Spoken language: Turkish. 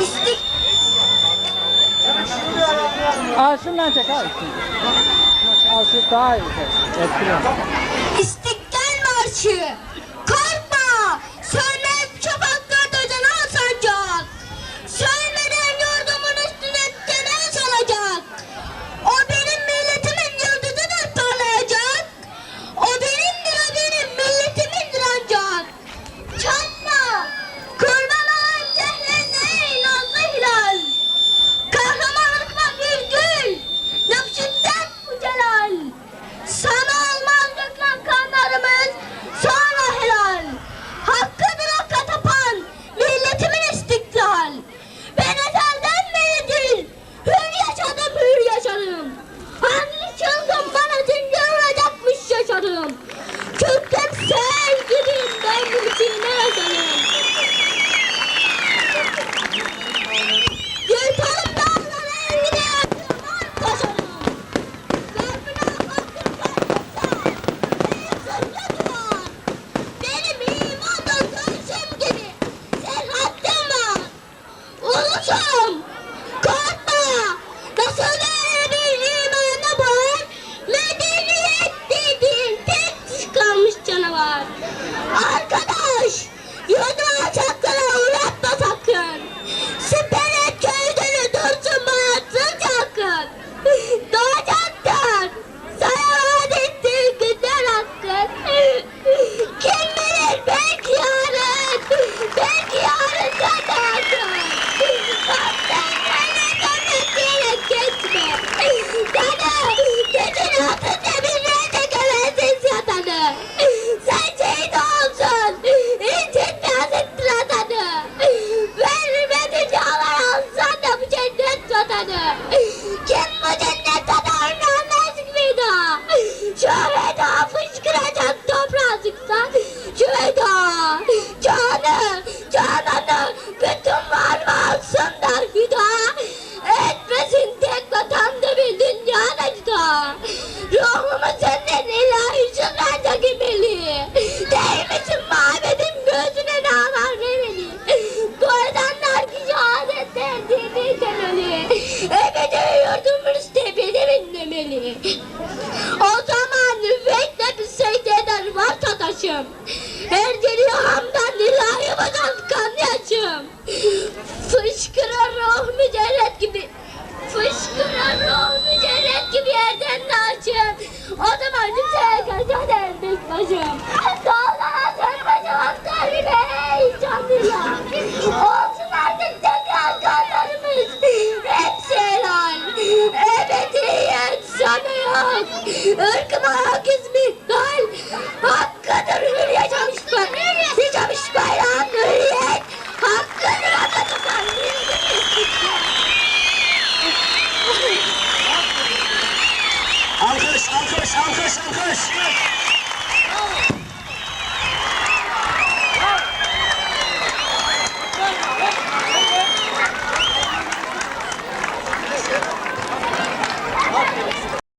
İstik. Ağaçından çek abi. Ağaçı daha iyi. Etkilen. İstiklal Marşı. much. Erdeli hamdan ilahimden kanyaçım. Fışkıran ruh mücerret gibi. Fışkıran ruh mücerret gibi yerden naçım. O zaman liseye kaçan erdik başım. Dağlara sarmacım atlar bile heyecanlıyla. Olsun artık tekrar kanlarımız. Hepsi helal. Evet iyi sanıyor. Irkıma hakiz 向左看